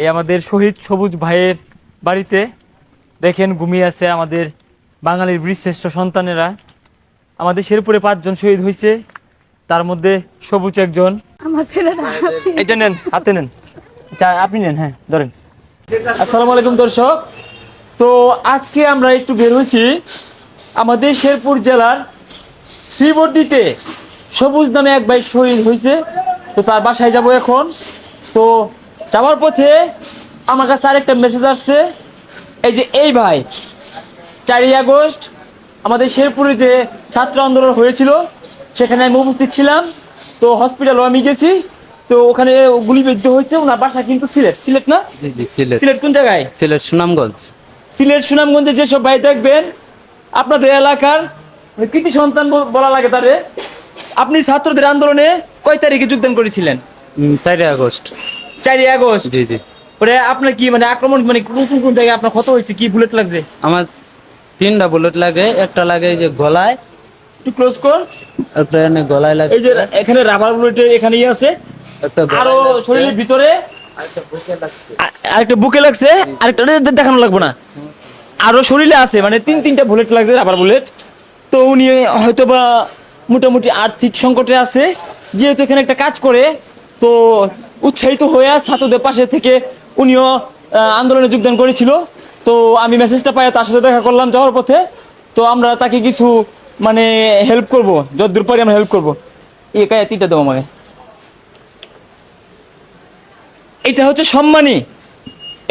এই আমাদের শহীদ সবুজ ভাইয়ের বাড়িতে দেখেন ঘুমিয়ে আছে আমাদের বাঙালির বীরশ্রেষ্ঠ সন্তানেরা। আমাদের শেরপুরে পাঁচজন শহীদ হয়েছে তার মধ্যে সবুজ একজন। এটা নেন হাতে নেন। আপনি নেন হ্যাঁ ধরেন। আসসালামু আলাইকুম দর্শক। তো আজকে আমরা একটু বের হয়েছি আমাদের শেরপুর জেলার শ্রীবর্দিতে। সবুজ নামে এক ভাই শহীদ হয়েছে তো তার বাসায় যাব এখন। তো যাওয়ার পথে আমার কাছে আরেকটা মেসেজ আসছে। এই যে এই ভাই চারই আগস্ট আমাদের শেরপুরে যে ছাত্র আন্দোলন হয়েছিল সেখানে আমি উপস্থিত ছিলাম। তো হসপিটালও আমি গেছি। তো ওখানে গুলিবিদ্ধ হয়েছে ওনার বাসা কিন্তু সিলেট। সিলেট না? সিলেট। কোন জায়গায়? সিলেট সুনামগঞ্জ। সিলেট সুনামগঞ্জে যেসব ভাই দেখবেন আপনাদের এলাকার মানে কৃতি সন্তান বলা লাগে তারে। আপনি ছাত্রদের আন্দোলনে কয় তারিখে যোগদান করেছিলেন? চারই আগস্ট। চারই আগস্ট? জি জি। পরে আপনার কি মানে আক্রমণ মানে কোন কোন জায়গায় আপনার ক্ষত হয়েছে? কি বুলেট লাগছে? আমার তিনটা বুলেট লাগে একটা লাগে যে গলায়। একটু ক্লোজ কর। একটা এনে গলায় লাগে। এই যে এখানে রাবার বুলেট এখানে ইয়ে আছে। একটা আরও শরীরের ভিতরে। আরেকটা বুকে লাগছে। আরেকটা দেখানো লাগবে না। আরও শরীরে আছে মানে তিন তিনটা বুলেট লাগছে রাবার বুলেট তো উনি হয়তো বা মোটামুটি আর্থিক সংকটে আছে। যেহেতু এখানে একটা কাজ করে তো উৎসাহিত হয়ে ছাত্রদের পাশে থেকে উনিও আন্দোলনে যোগদান করেছিল। তো আমি মেসেজটা পাই তার সাথে দেখা করলাম যাওয়ার পথে। তো আমরা তাকে কিছু মানে হেল্প করব যতদূর পারি আমরা হেল্প করব। এই কায় তিনটা দেবো আমাকে এটা হচ্ছে সম্মানী।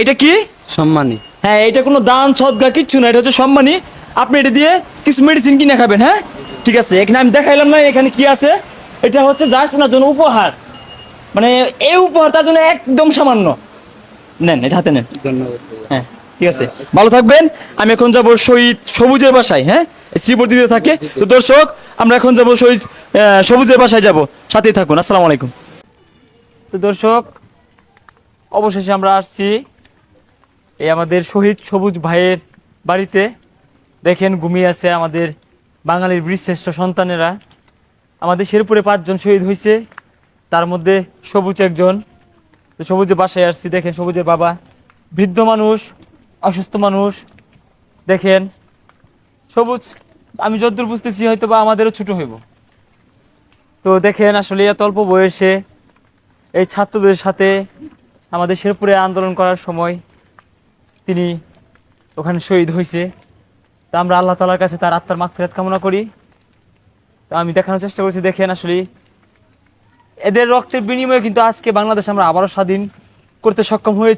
এটা কি? সম্মানী। হ্যাঁ এটা কোনো দান সদগা কিচ্ছু না এটা হচ্ছে সম্মানী। আপনি এটা দিয়ে কিছু মেডিসিন কিনে খাবেন হ্যাঁ? ঠিক আছে এখানে আমি দেখাইলাম না এখানে কি আছে? এটা হচ্ছে জাস্ট ওনার জন্য উপহার। মানে এই উপহার তার জন্য একদম সামান্য। নেন এটা হাতে নেন। ধন্যবাদ। হ্যাঁ ঠিক আছে। ভালো থাকবেন। আমি এখন যাব শহীদ সবুজের বাসায় হ্যাঁ? শ্রীবর্দিতে থাকে। তো দর্শক আমরা এখন যাব শহীদ সবুজের বাসায় যাব। সাথেই থাকুন। আসসালামু আলাইকুম। তো দর্শক অবশেষে আমরা আসছি এই আমাদের শহীদ সবুজ ভাইয়ের বাড়িতে। দেখেন ঘুমিয়ে আছে আমাদের বাঙালির বীরশ্রেষ্ঠ সন্তানেরা। আমাদের শেরপুরে পাঁচজন শহীদ হয়েছে তার মধ্যে সবুজ একজন। সবুজের বাসায় আসছি, দেখেন সবুজের বাবা। বৃদ্ধ মানুষ, অসুস্থ মানুষ, দেখেন। সবুজ, আমি যতদূর বুঝতেছি হয়তো বা আমাদেরও ছোট হইব। তো দেখেন আসলে এত অল্প বয়সে এই ছাত্রদের সাথে আমাদের শেরপুরে আন্দোলন করার সময় তিনি ওখানে শহীদ হয়েছে তা আমরা আল্লাহ তালার কাছে তার আত্মার মাগফিরাত কামনা করি। তো আমি দেখানোর চেষ্টা করছি, দেখেন আসলে এদের রক্তের বিনিময়ে কিন্তু আজকে বাংলাদেশ আমরা আবারও স্বাধীন করতে সক্ষম হয়েছি।